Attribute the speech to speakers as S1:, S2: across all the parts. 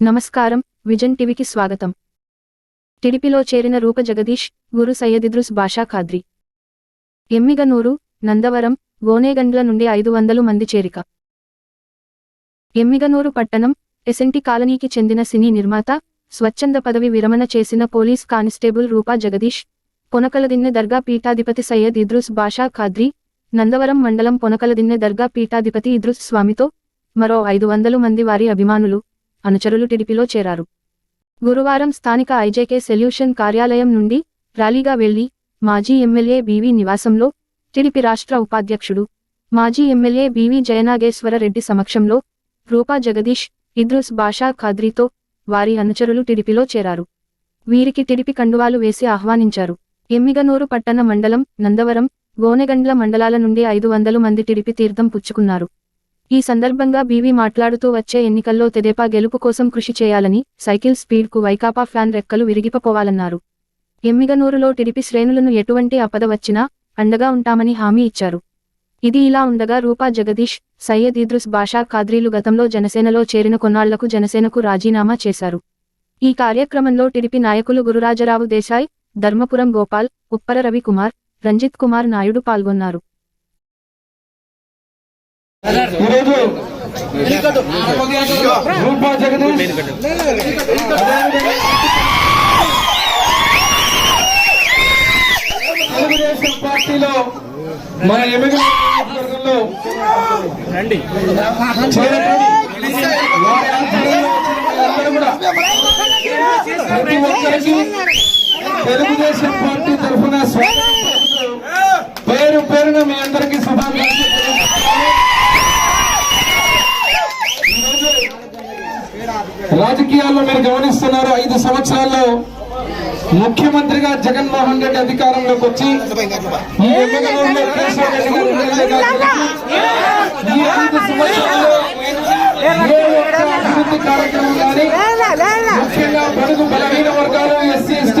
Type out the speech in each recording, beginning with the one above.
S1: నమస్కారం విజన్ టీవీకి స్వాగతం. టిడిపిలో చేరిన రూప జగదీష్ గురు సయ్యదిద్రుస్ బాషా ఖాద్రి. ఎమ్మిగనూరు నందవరం గోనేగండ్ల నుండి ఐదు వందలు మంది చేరిక. ఎమ్మిగనూరు పట్టణం ఎస్ఎన్టీ కాలనీకి చెందిన సినీ నిర్మాత స్వచ్ఛంద పదవి విరమణ చేసిన పోలీస్ కానిస్టేబుల్ రూపా జగదీష్ కొనకలదిన్నె దర్గా పీఠాధిపతి సయ్యద్ ఇద్రుస్ బాషా ఖాద్రి నందవరం మండలం పొనకలదిన్నె దర్గా పీఠాధిపతి ఇద్రుస్ స్వామితో మరో ఐదు వందలు మంది వారి అభిమానులు అనుచరులు టిడిపిలో చేరారు. గురువారం స్థానిక ఐజేకే సెల్యూషన్ కార్యాలయం నుండి ర్యాలీగా వెళ్ళి మాజీ ఎమ్మెల్యే బీవీ నివాసంలో టిడిపి రాష్ట్ర ఉపాధ్యక్షుడు మాజీ ఎమ్మెల్యే బీవీ జయనాగేశ్వర రెడ్డి సమక్షంలో రూపా జగదీష్ ఇద్రుస్ బాషా ఖాద్రీతో వారి అనుచరులు టిడిపిలో చేరారు. వీరికి టిడిపి కండువాలు వేసి ఆహ్వానించారు. ఎమ్మిగనూరు పట్టణ మండలం నందవరం గోనెగండ్ల మండలాల నుండి ఐదు వందలు మంది టిడిపి తీర్థం పుచ్చుకున్నారు. ఈ సందర్భంగా బీవీ మాట్లాడుతూ వచ్చే ఎన్నికల్లో తెదేపా గెలుపు కోసం కృషి చేయాలని సైకిల్ స్పీడ్కు వైకాపా ఫ్యాన్ రెక్కలు విరిగిపోవాలన్నారు. ఎమ్మిగనూరులో టిడిపి శ్రేణులను ఎటువంటి అపద వచ్చినా అండగా ఉంటామని హామీ ఇచ్చారు. ఇది ఇలా ఉండగా రూపా జగదీష్ సయ్యద్ ఇద్రుస్ బాషా ఖాద్రీలు గతంలో జనసేనలో చేరిన కొన్నాళ్ళకు జనసేనకు రాజీనామా చేశారు. ఈ కార్యక్రమంలో టిడిపి నాయకులు గురురాజరావు దేశాయ్ ధర్మపురం గోపాల్ ఉప్పర రవికుమార్ రంజిత్ కుమార్ నాయుడు పాల్గొన్నారు.
S2: తెలుగుదేశం పార్టీలో మన ఎమ్మెల్యే పార్టీ తరఫున స్వాగతం పేరు పేరున మీ అందరికీ శుభాకాంక్షలు రాజకీయాల్లో మీరు గమనిస్తున్నారు ఐదు సంవత్సరాల్లో ముఖ్యమంత్రిగా జగన్మోహన్ రెడ్డి అధికారంలోకి వచ్చి ఈ ఐదు సంవత్సరాల్లో అభివృద్ధి కార్యక్రమం కానీ ముఖ్యంగా బడుగు బలహీన వర్గాలు ఎస్సీ ఎస్టీ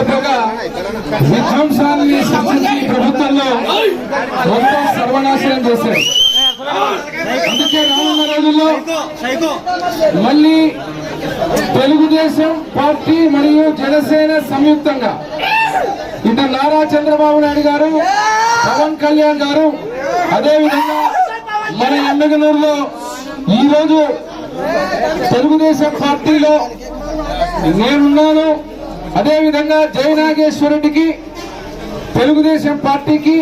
S2: సహాయం విధ్వంసాన్ని సృష్టించి ప్రభుత్వంలో మొత్తం సర్వనాశనం చేశారు. అందుకే రానున్న రోజుల్లో మళ్ళీ తెలుగుదేశం పార్టీ మరియు జనసేన సంయుక్తంగా ఇటు నారా చంద్రబాబు నాయుడు గారు పవన్ కళ్యాణ్ గారు అదేవిధంగా మన ఎమ్మెగనూరులో ఈరోజు తెలుగుదేశం పార్టీలో నేనున్నాను. అదేవిధంగా జయనాగేశ్వరుడికి తెలుగుదేశం పార్టీకి